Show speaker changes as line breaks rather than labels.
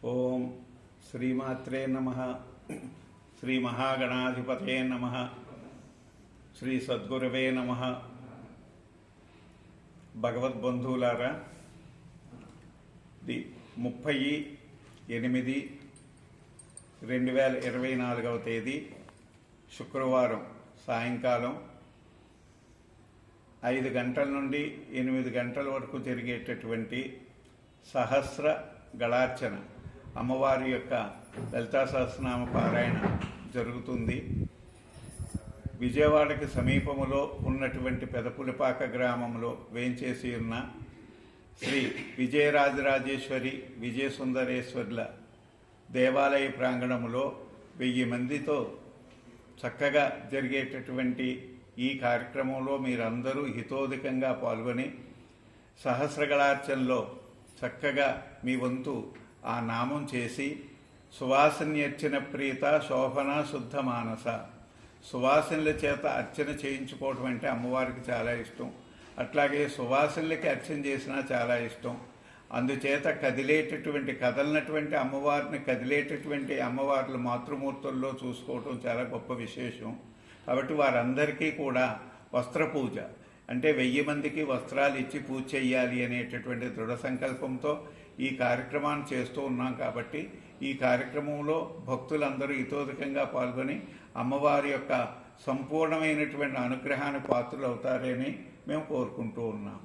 ఓం శ్రీమాత్రే నమ. శ్రీ మహాగణాధిపతే నమ. శ్రీ సద్గురవే నమ. భగవద్బంధువులారా ది ముప్పై ఎనిమిది రెండు వేల ఇరవై నాలుగవ తేదీ శుక్రవారం సాయంకాలం ఐదు గంటల నుండి ఎనిమిది గంటల వరకు జరిగేటటువంటి సహస్ర గళార్చన అమ్మవారి యొక్క లలితా సహస్రనామ పారాయణ జరుగుతుంది. విజయవాడకి సమీపములో ఉన్నటువంటి పెదపులిపాక గ్రామంలో వేంచేసి ఉన్న శ్రీ విజయరాజరాజేశ్వరి విజయసుందరేశ్వర్ల దేవాలయ ప్రాంగణములో వెయ్యి మందితో చక్కగా జరిగేటటువంటి ఈ కార్యక్రమంలో మీరందరూ హితోధికంగా పాల్గొని సహస్రగళార్చనలో చక్కగా మీ వంతు ఆ నామం చేసి సువాసన్యర్చన ప్రీత శోభన శుద్ధ మానస. సువాసనల చేత అర్చన చేయించుకోవటం అంటే అమ్మవారికి చాలా ఇష్టం. అట్లాగే సువాసనలకి అర్చన చేసినా చాలా ఇష్టం. అందుచేత కదిలేటటువంటి కదలనటువంటి అమ్మవారిని కదిలేటటువంటి అమ్మవార్లు మాతృమూర్తుల్లో చూసుకోవటం చాలా గొప్ప విశేషం. కాబట్టి వారందరికీ కూడా వస్త్ర పూజ అంటే వెయ్యి మందికి వస్త్రాలు ఇచ్చి పూజ చేయాలి అనేటటువంటి దృఢ సంకల్పంతో ఈ కార్యక్రమాన్ని చేస్తూ ఉన్నాం కాబట్టి ఈ కార్యక్రమంలో భక్తులందరూ ఇతోధికంగా పాల్గొని అమ్మవారి యొక్క సంపూర్ణమైనటువంటి అనుగ్రహానికి పాత్రలు అవుతారని మేము కోరుకుంటూ ఉన్నాం.